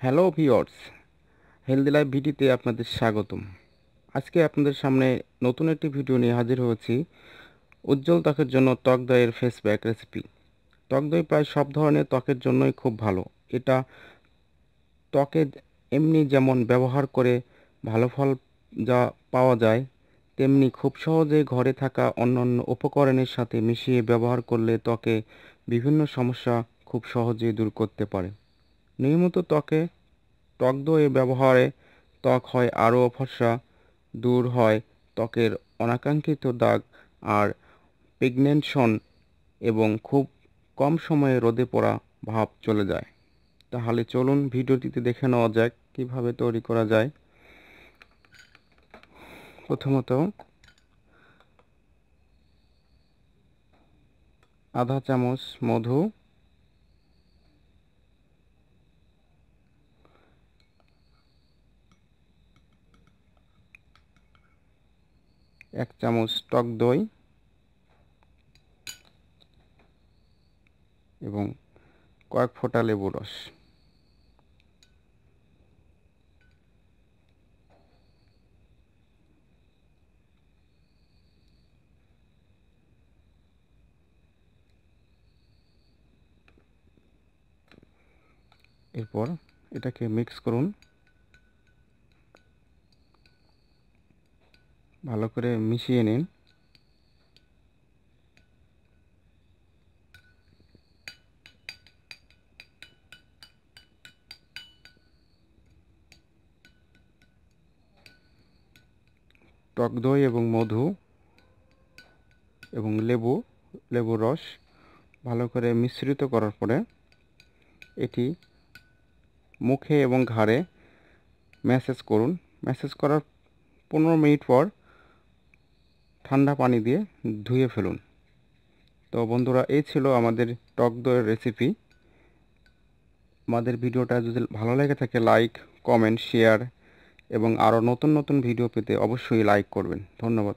Hello viewers healthy life ভিডিওতে আপনাদের স্বাগতম। আজকে আপনাদের সামনে নতুন একটি ভিডিও নিয়ে হাজির হয়েছি। উজ্জ্বল ত্বকের জন্য ত্বক দইয়ের ফেস প্যাক রেসিপি ত্বক দই প্রায় সব ধরনের ত্বকের জন্যই খুব ভালো। এটা ত্বকে এমনি যেমন ব্যবহার করে ভালো ফল যা পাওয়া যায়, তেমনি খুব সহজে ঘরে থাকা অন্যান্য উপকরণের সাথে মিশিয়ে ব্যবহার করলে ত্বকে বিভিন্ন সমস্যা খুব সহজেই দূর করতে পারে। নিয়মিত ত্বকে টক দইয়ের ব্যবহারে ত্বক হয় আরও ফর্সা, দূর হয় ত্বকের অনাকাঙ্ক্ষিত দাগ আর পিগমেন্টেশন এবং খুব কম সময়ে রোদে পড়া ভাব চলে যায়। তাহলে চলুন ভিডিওটিতে দেখে নেওয়া যাক কীভাবে তৈরি করা যায়। প্রথমত আধা চামচ মধু এক চামচ টক দই এবং কয়েক ফোঁটা লেবু রস। এরপর এটাকে মিক্স করুন। ভালো করে মিশিয়ে নিন। টক দই এবং মধু এবং লেবু লেবু রস ভালো করে মিশ্রিত করার পরে এটি মুখে এবং ঘাড়ে ম্যাসেজ করুন। ম্যাসেজ করার পনেরো মিনিট পর ঠান্ডা পানি দিয়ে ধুয়ে ফেলুন। তো বন্ধুরা, এই ছিল আমাদের টক দইয়ের রেসিপি আমাদের ভিডিওটা যদি ভালো লেগে থাকে লাইক কমেন্ট শেয়ার এবং আরও নতুন নতুন ভিডিও পেতে অবশ্যই লাইক করবেন। ধন্যবাদ